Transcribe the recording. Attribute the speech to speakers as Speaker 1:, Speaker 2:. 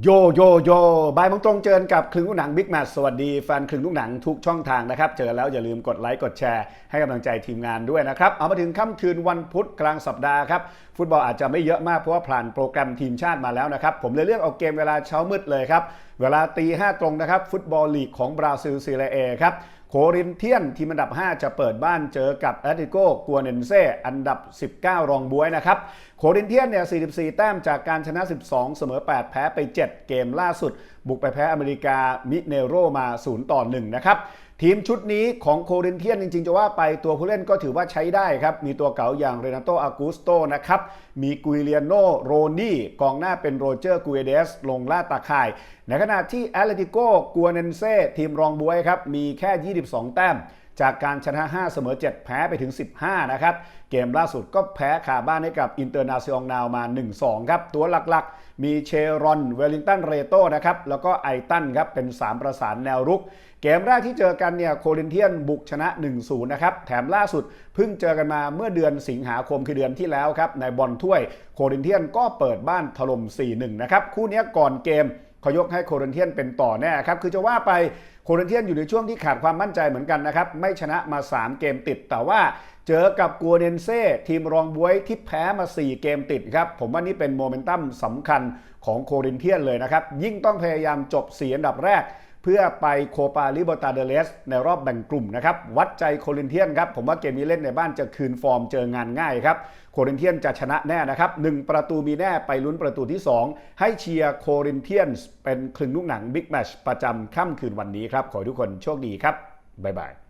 Speaker 1: โยโยโยบายมงตรงเจอกับคลึงลูกหนังบิ๊กแมทสวัสดีแฟนคลึงลูกหนังทุกช่องทางนะครับ เจอแล้วอย่าลืมกดไลค์กดแชร์ให้กำลังใจทีมงานด้วยนะครับ เอามาถึงค่ำคืนวันพุธกลางสัปดาห์ครับ ฟุตบอลอาจจะไม่เยอะมากเพราะว่าผ่านโปรแกรมทีมชาติมาแล้วนะครับ ผมเลยเลือกเอาเกมเวลาเช้ามืดเลยครับ เวลาตีห้าตรงนะครับ ฟุตบอลลีกของบราซิลซีเรียเอครับ โครินเทียนทีมอันดับ 5 จะเปิดบ้านเจอกับแอตติโกกัวเนนเซอันดับ 19 รองบวยนะครับ โครินเทียนเนี่ย 44 แต้มจากการชนะ 12 เสมอ 8 แพ้ไป 7 เกมล่าสุด บุกไปแพ้อเมริกามิเนโรมา 0 ต่อ 1 นะครับ ทีมชุดนี้ของโครินเทียนจริงๆ จะว่าไปตัวผู้เล่นก็ถือว่าใช้ได้ครับ มีตัวเก่าอย่างเรนาโตอากูสโตนะครับ มีกุยเลียโนโรนี่ กองหน้าเป็นโรเจอร์กุยเดส ลงล่าตาข่าย ในขณะที่แอตเลติโกกัวเนนเซ่ทีมรองบวยครับ มีแค่ 22 แต้ม จากการชนะ 5 เสมอ 7 แพ้ไปถึง 15 นะครับ เกมล่าสุดก็แพ้ขาบ้านให้กับอินเตอร์นาซิองนาวมา 1-2 ครับ ตัวหลักๆ มีเชรอน เวลลิงตัน เรโตนะครับ แล้วก็ไอตันครับ เป็น 3 ประสานแนวรุก เกมแรกที่เจอกันเนี่ยโคลินเทียนบุกชนะ 1-0 นะครับ แถมล่าสุดเพิ่งเจอกันมาเมื่อเดือนสิงหาคมคือเดือนที่แล้วครับในบอลถ้วย โคลินเทียนก็เปิดบ้านถล่ม4-1 นะครับ คู่นี้ก่อนเกม เขายกให้โคเรนเทียนเป็นต่อแน่ครับ คือจะว่าไปโคเรนเทียนอยู่ในช่วงที่ขาดความมั่นใจเหมือนกันนะครับ ไม่ชนะมา 3 เกมติด แต่ว่าเจอกับกัวเนนเซ่ทีมรองบวยที่แพ้มา 4 เกมติดครับ ผมว่านี่เป็นโมเมนตัมสำคัญของโคเรนเทียนเลยนะครับ ยิ่งต้องพยายามจบ4อันดับแรก เพื่อไปโคปาลิโบตาเดเลสในรอบแบ่งกลุ่มนะครับ วัดใจโคลินเทียนครับ ผมว่าเกมนี้เล่นในบ้านจะคืนฟอร์มเจองานง่ายครับ โครินเทียนจะชนะแน่นะครับ1ประตูมีแน่ไปลุ้นประตูที่ 2 ให้เชียร์โครินเทียนเป็นคลึงลูกหนังบิ๊กแมชประจำค่ำคืนวันนี้ครับ ขอทุกคนโชคดีครับ บ๊ายบาย